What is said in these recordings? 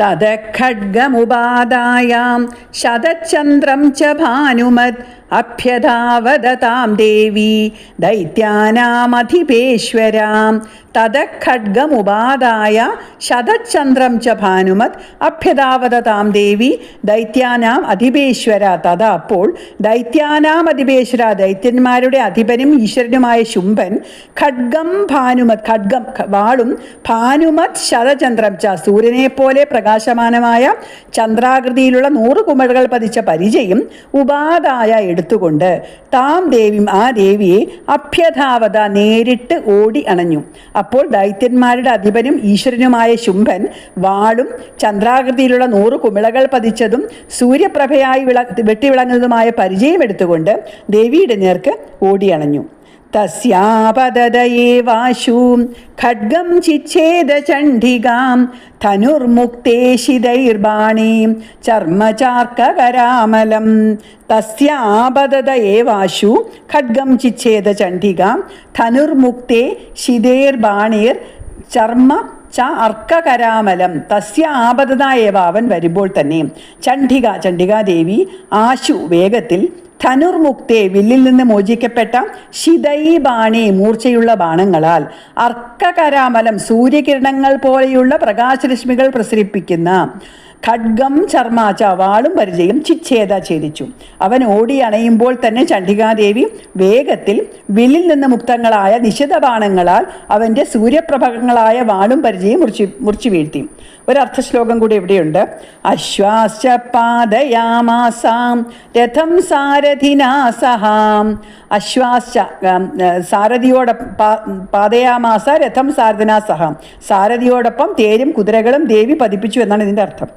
തത ഖഡ്ഗമുപാദായാം ശതചന്ദ്രം ച ഭാനുമത് അഭ്യതാവദതാം ദേവി ദൈത്യാനാമധിപേശ്വരാം. തത ഖഡ്ഗമുപാദായ ശതചന്ദ്രം ച ഭാനുമത് അഭ്യതാവദതാം ദേവി ദൈത്യാനാം അധിപേശ്വര. തഥ അപ്പോൾ ദൈത്യാനാം അധിപേശ്വര ദൈത്യന്മാരുടെ അധിപനും ഈശ്വരനുമായ ശുംഭൻ ഖഡ്ഗം ഭാനുമത് ഖഡ്ഗം വാളും ഭാനുമത് ശതചന്ദ്രം ച സൂര്യനെ പോലെ പ്രകാശമാനമായ ചന്ദ്രാകൃതിയിലുള്ള നൂറ് കുമഴകൾ പതിച്ച പരിചയം ഉപാദായ എടുത്തുകൊണ്ട് താം ദേവിയും ആ ദേവിയെ അഭ്യധാവത നേരിട്ട് ഓടി അണഞ്ഞു. അപ്പോൾ ദൈത്യന്മാരുടെ അധിപനും ഈശ്വരനുമായ ശുംഭൻ വാളും ചന്ദ്രാകൃതിയിലുള്ള നൂറ് കുമിളകൾ പതിച്ചതും സൂര്യപ്രഭയായി വിള വെട്ടിവിളങ്ങുന്നതുമായ പരിചയം എടുത്തുകൊണ്ട് ദേവിയുടെ നേർക്ക് ഓടിയണഞ്ഞു തസ്യാപദതയേ വാശു ഖഡ്ഗം ചിച്ഛേദ ചണ്ഡികാം. ധനുർമുക്തേശിതൈർബാണീം. ചർമ്മചാർക്കകരാമലം. തസ്യാപദതയേ വാശു ഖഡ്ഗം ചിച്ഛേദ ചണ്ഡികാം. ധനുർമുക്തേ ശിതേർബാണീർ ചർമ്മ ച അർക്കകരാമലം തസ്യ ആപതതായവ അവൻ വരുമ്പോൾ തന്നെ. ചണ്ഡിക ചണ്ഡികാദേവി ആശു വേഗത്തിൽ ധനുർമുക്തെ വില്ലിൽ നിന്ന് മോചിക്കപ്പെട്ട ശിതൈ ബാണി മൂർച്ചയുള്ള ബാണങ്ങളാൽ അർക്കകരാമലം സൂര്യകിരണങ്ങൾ പോലെയുള്ള പ്രകാശരശ്മികൾ പ്രസരിപ്പിക്കുന്ന ഖഡ്ഗം ചർമാച്ച വാളും പരിചയം ചിച്ഛേദ ഛേദിച്ചു. അവൻ ഓടി അണയുമ്പോൾ തന്നെ ചണ്ഡികാദേവി വേഗത്തിൽ വില്ലിൽ നിന്ന് മുക്തങ്ങളായ നിശിത ബാണങ്ങളാൽ അവന്റെ സൂര്യപ്രഭകളായ വാളും പരിചയം മുറിച്ചു മുറിച്ചു വീഴ്ത്തി. ഒരർത്ഥശ്ലോകം കൂടി ഇവിടെയുണ്ട്. അശ്വാസ പാദയാമാസാം രഥം സാരഥിനാ സഹാം അശ്വാസ സാരഥിയോടൊപ്പം പാതയാമാസ രഥം സാരഥിനാ സഹാം സാരഥിയോടൊപ്പം തേരും കുതിരകളും ദേവി പതിപ്പിച്ചു എന്നാണ് ഇതിന്റെ അർത്ഥം.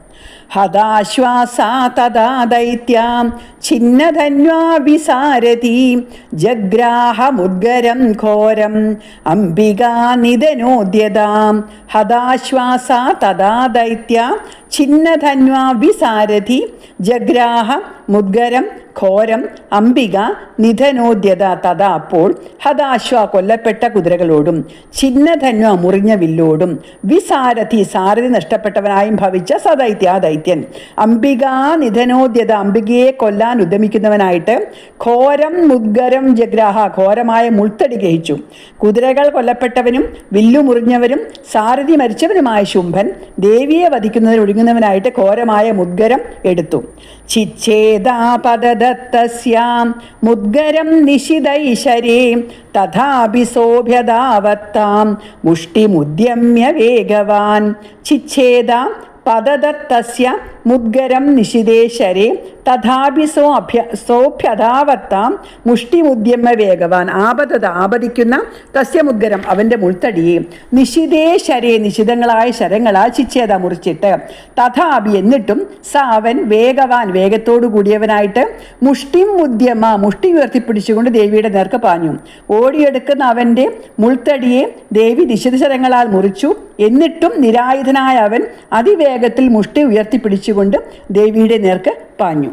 ഹതാശ്വാസാ തഥാ ദൈത്യാം. ഛിന്നധന്വാ വിസാരഥി. ജഗ്രാഹമുദ്ഗരം ഘോരം. അംബികാ നിധനോദ്യതാം. ഹതാശ്വാസ തഥാ ദൈത്യ. ഛിന്നധന്വാ വിസാരഥി. ജഗ്രാഹ മുദ്ഗരം ഘോരം അംബിക നിധനോദ്യത തഥാ അപ്പോൾ ഹതാശ്വ കൊല്ലപ്പെട്ട കുതിരകളോടും ഛിന്നധന്വ മുറിഞ്ഞ വില്ലോടും വിസാരഥി സാരഥി നഷ്ടപ്പെട്ടവനായും ഭവിച്ച സദൈത്യ ദൈത്യൻ അംബിക നിധനോദ്യത അംബികയെ കൊല്ലാൻ ഉദ്യമിക്കുന്നവനായിട്ട് ഘോരം മുദ്ഗരം ജഗ്രാഹ ഘോരമായ മുൾത്തടി ഗ്രഹിച്ചു. കുതിരകൾ കൊല്ലപ്പെട്ടവനും വില്ലു മുറിഞ്ഞവരും സാരഥി മരിച്ചവനുമായ ശുംഭൻ ദേവിയെ വധിക്കുന്നതിന് ഒഴുകുന്നവനായിട്ട് ഘോരമായ മുദ്ഗരം എടുത്തു. ചിച്ഛേദാപദത്തസ്യാം മുദ്ഗരം നിശിതൈശരേ തഥാപി സോഭ്യതാവത്താം മുഷ്ടിമുദ്യമ്യ വേഗവാൻ ചിച്ഛേദ പദദത്തസ്യ മുദ്ഗരം നിശിതേശരെ തഥാപി സോ അഭ്യ സോഭ്യഥാവത്താം മുഷ്ടിമുദ്യമ വേഗവാൻ ആപതത ആപതിക്കുന്ന തസ്യമുദ്ഗരം അവന്റെ മുൾത്തടിയെ. നിശിതേ ശരേ നിശിതങ്ങളായ ശരങ്ങളാൽ ചിച്ഛേദ മുറിച്ചിട്ട്. തഥാപി എന്നിട്ടും സ അവൻ വേഗവാൻ വേഗത്തോടു കൂടിയവനായിട്ട് മുഷ്ടിം ഉദ്യമ മുഷ്ടി ഉയർത്തിപ്പിടിച്ചുകൊണ്ട് ദേവിയുടെ നേർക്ക് പാഞ്ഞു. ഓടിയെടുക്കുന്ന അവന്റെ മുൾത്തടിയെ ദേവി നിശിതശരങ്ങളാൽ മുറിച്ചു. എന്നിട്ടും നിരായുധനായ അവൻ അതിവേഗത്തിൽ മുഷ്ടി ഉയർത്തിപ്പിടിച്ചുകൊണ്ട് ദേവിയുടെ നേർക്ക് പാഞ്ഞു